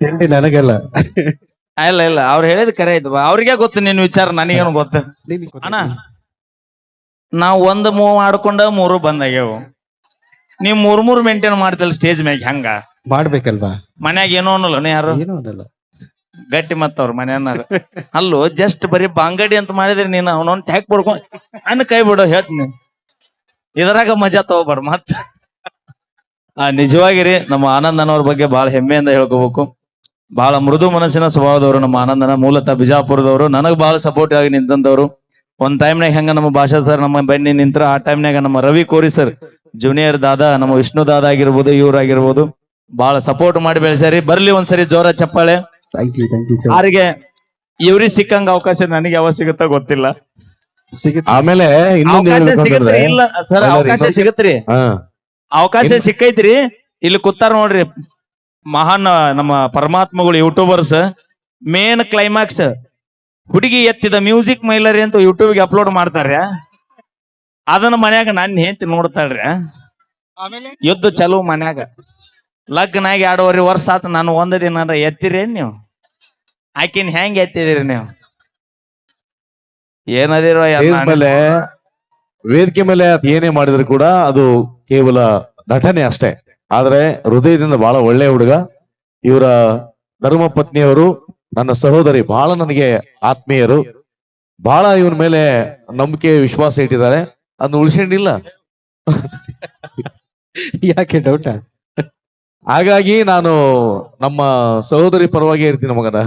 ತಿಂಡಿ ನನಗೆಲ್ಲ? ಇಲ್ಲ ಇಲ್ಲ ಅವ್ರು ಹೇಳಿದ್ ಕರೆ ಇದು. ಅವ್ರಿಗೆ ಗೊತ್ತು ನಿನ್ ವಿಚಾರ ನನಗೇನು ಗೊತ್ತು? ಅಣ್ಣ ನಾವ್ ಒಂದ್ ಮೂವ್ ಮಾಡ್ಕೊಂಡ ಮೂರು ಬಂದಾಗ್ಯಾವು ನೀವ್ ಮೂರ್ ಮೂರ್ ಮೇಂಟೈನ್ ಮಾಡ್ತಲ್ ಸ್ಟೇಜ್ ಮ್ಯಾಗ ಹೆಂಗ? ಮಾಡ್ಬೇಕಲ್ವಾ? ಮನ್ಯಾಗ ಏನೋ ಅನ್ನಲ್ಲ ಯಾರು? ಏನೋ ಅನ್ನಲ್ಲ. ಗಟ್ಟಿ ಮತ್ತವ್ರ ಮನೆಯನ್ನಾರ ಅಲ್ಲೋ ಜಸ್ಟ್ ಬರೀ ಬಾಂಗಡಿ ಅಂತ ಮಾಡಿದ್ರಿ ನೀನು ಅವನೊಂದ್ ಟ್ಯಾಕ್ ಪಡ್ಕೊಂಡ್ ಅನ್ನ ಕೈ ಬಿಡೋ ಹೇಳ್ತೀನಿ. ಇದ್ರಾಗ ಮಜಾ ತಗೋಬಾರ ಮತ್ತ ಆ ನಿಜವಾಗಿರಿ ನಮ್ಮ ಆನಂದ್ ಅನ್ನೋರ್ ಬಗ್ಗೆ ಬಹಳ ಹೆಮ್ಮೆಯಿಂದ ಹೇಳ್ಕೋಬೇಕು. ಬಹಳ ಮೃದು ಮನಸ್ಸಿನ ಸ್ವಭಾವದವರು ನಮ್ಮ ಆನಂದನ ಮೂಲತಃ ಬಿಜಾಪುರದವರು. ನನಗೆ ಬಹಳ ಸಪೋರ್ಟ್ ಆಗಿ ನಿಂತಂದವರು ಒಂದ್ ಟೈಮ್ನಾಗ ಹೆಂಗ ನಮ್ಮ ಭಾಷಾ ಸರ್ ನಮ್ಮ ಬೆನ್ನಿ ನಿಂತ್ರ ಆ ಟೈಮ್ನಾಗ ನಮ್ಮ ರವಿ ಕೋರಿ ಸರ್ ಜೂನಿಯರ್ ದಾದಾ ನಮ್ಮ ವಿಷ್ಣು ದಾದಾ ಆಗಿರ್ಬೋದು ಇವ್ರಾಗಿರ್ಬೋದು ಬಹಳ ಸಪೋರ್ಟ್ ಮಾಡಿ ಬೆಳೆಸ್ಯಾರಿ. ಬರ್ಲಿ ಒಂದ್ಸರಿ ಜೋರ ಚಪ್ಪಾಳೆ. ಥ್ಯಾಂಕ್ ಯು ಥ್ಯಾಂಕ್ ಯು ಯಾರಿಗೆ ಇವ್ರಿಗೆ ಸಿಕ್ಕಂಗ ಅವಕಾಶ ನನಗೆ ಯಾವಾಗ ಸಿಗುತ್ತ ಗೊತ್ತಿಲ್ಲ. ಸಿಗುತ್ತೆ. ಆಮೇಲೆ ಇನ್ನೊಂದು ಅವಕಾಶ ಸಿಗತ್ರಿ? ಇಲ್ಲ ಸರ್ ಅವಕಾಶ ಸಿಗತ್ರಿ. ಅವಕಾಶ ಸಿಕ್ಕೈತ್ರಿ. ಇಲ್ಲಿ ಕೂತಾರ ನೋಡ್ರಿ. ಮಹಾನ್ ನಮ್ಮ ಪರಮಾತ್ಮಗಳು ಯೂಟ್ಯೂಬರ್ಸ್. ಮೇನ್ ಕ್ಲೈಮ್ಯಾಕ್ಸ್ ಹುಡುಗಿ ಎತ್ತಿದ ಮ್ಯೂಸಿಕ್ ಮೈಲರಿ ಅಂತ ಯೂಟ್ಯೂಬ್ಗೆ ಅಪ್ಲೋಡ್ ಮಾಡ್ತಾರೆ. ಅದನ್ನ ಮನ್ಯಾಗ ನನ್ನ ಹೆಂಡತಿ ನೋಡ್ತಾಳ್ರಿ. ಯುದ್ಧ ಚಲೋ ಮನ್ಯಾಗ. ಲಗ್ನ ಆಗಿ ಎರಡೂವರೆ ವರ್ಷ ಆತ ನಾನು ಒಂದ ದಿನ ಎತ್ತಿರೇನ್ ನೀವು? ಆಕಿನ್ ಹೆಂಗ್ ಎತ್ತಿದಿರಿ ನೀವು? ಏನದಿರೋ ಮೇಲೆ ವೇದಿಕೆ ಮೇಲೆ ಅದ್ ಏನೇ ಮಾಡಿದ್ರು ಕೂಡ ಅದು ಕೇವಲ ನಟನೆ ಅಷ್ಟೇ. ಆದ್ರೆ ಹೃದಯದಿಂದ ಬಹಳ ಒಳ್ಳೆ ಹುಡುಗ. ಇವರ ಧರ್ಮ ಪತ್ನಿಯವರು ನನ್ನ ಸಹೋದರಿ ಬಹಳ ನನಗೆ ಆತ್ಮೀಯರು. ಬಹಳ ಇವನ ಮೇಲೆ ನಂಬಿಕೆ ವಿಶ್ವಾಸ ಇಟ್ಟಿದ್ದಾರೆ. ಅದನ್ನ ಉಳಿಸಿಕೊಂಡಿಲ್ಲ. ಯಾಕೆ ಡೌಟ ಹಾಗಾಗಿ ನಾನು ನಮ್ಮ ಸಹೋದರಿ ಪರವಾಗಿ ಇರ್ತೀನಿ ಮಗನ.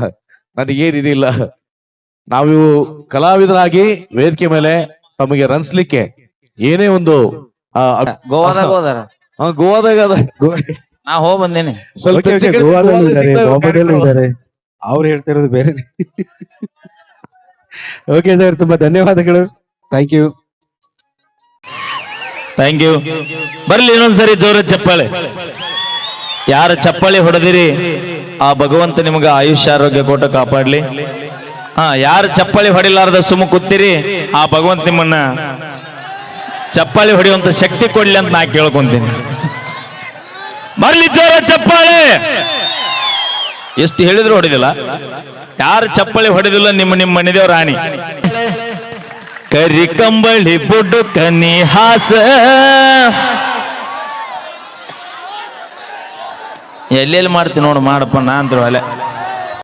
ನನಗೇನಿದಿಲ್ಲ ನಾವು ಕಲಾವಿದರಾಗಿ ವೇದಿಕೆ ಮೇಲೆ ತಮಗೆ ರನ್ಸ್ಲಿಕ್ಕೆ ಏನೇ ಒಂದು ಗೋವಾದಾಗ ಹೋದಾರ. ಆ, ಗೋವಾದಾಗ ಅದ. ನಾ ಹೋಗ್ ಬಂದೇನಿ. ಸ್ವಲ್ಪ Okay, okay, ಹೆಚ್ಚು ಗೋವಾದಲ್ಲೂ ಗೋವಾದಲ್ಲಿ ಇದ್ದಾರೆ, ಸಿಗ್ತವೆ ಬಾಂಬೆದಲ್ಲೂ ಕಾರ್ಯಕ್ರಮ. ಇದ್ದಾರೆ. ಅವ್ರು ಹೇಳ್ತಿರೋದು ಬೇರೆ. ಓಕೆ ಸರ್ ತುಂಬಾ ಧನ್ಯವಾದಗಳು. ಥ್ಯಾಂಕ್ ಯು ಥ್ಯಾಂಕ್ ಯು ಬರ್ಲಿ ಇನ್ನೊಂದ್ಸರಿ ಜೋರ ಚಪ್ಪಾಳೆ. ಯಾರ ಚಪ್ಪಾಳೆ ಹೊಡೆದಿರಿ ಆ ಭಗವಂತ ನಿಮಗೆ ಆಯುಷ್ಯ ಆರೋಗ್ಯ ಕೊಟ್ಟು ಕಾಪಾಡ್ಲಿ. ಹಾ ಯಾರು ಚಪ್ಪಾಳೆ ಹೊಡಿಲಾರದ ಸುಮ್ಮ ಕೂತಿರಿ ಆ ಭಗವಂತ ನಿಮ್ಮನ್ನ ಚಪ್ಪಾಳಿ ಹೊಡೆಯುವಂತ ಶಕ್ತಿ ಕೊಡ್ಲಿ ಅಂತ ನಾ ಕೇಳ್ಕೊಂತೀನಿ. ಮರಳಿ ಜೋರ ಚಪ್ಪಾಳೆ. ಎಷ್ಟು ಹೇಳಿದ್ರು ಹೊಡೆದಿಲ್ಲ. ಯಾರು ಚಪ್ಪಾಳಿ ಹೊಡೆದಿಲ್ಲ ನಿಮ್ಮ ನಿಮ್ಮ ಮನೆದೇವ್ ರಾಣಿ. ಕರಿ ಕಂಬಳಿ ಬುಡ್ಡು ಕನಿ ಹಾಸ. ಎಲ್ಲೆಲ್ಲಿ ಮಾಡ್ತೀನಿ ನೋಡು ಮಾಡಪ್ಪ ನಾ ಅಂದ್ರು ಅಲ್ಲೇ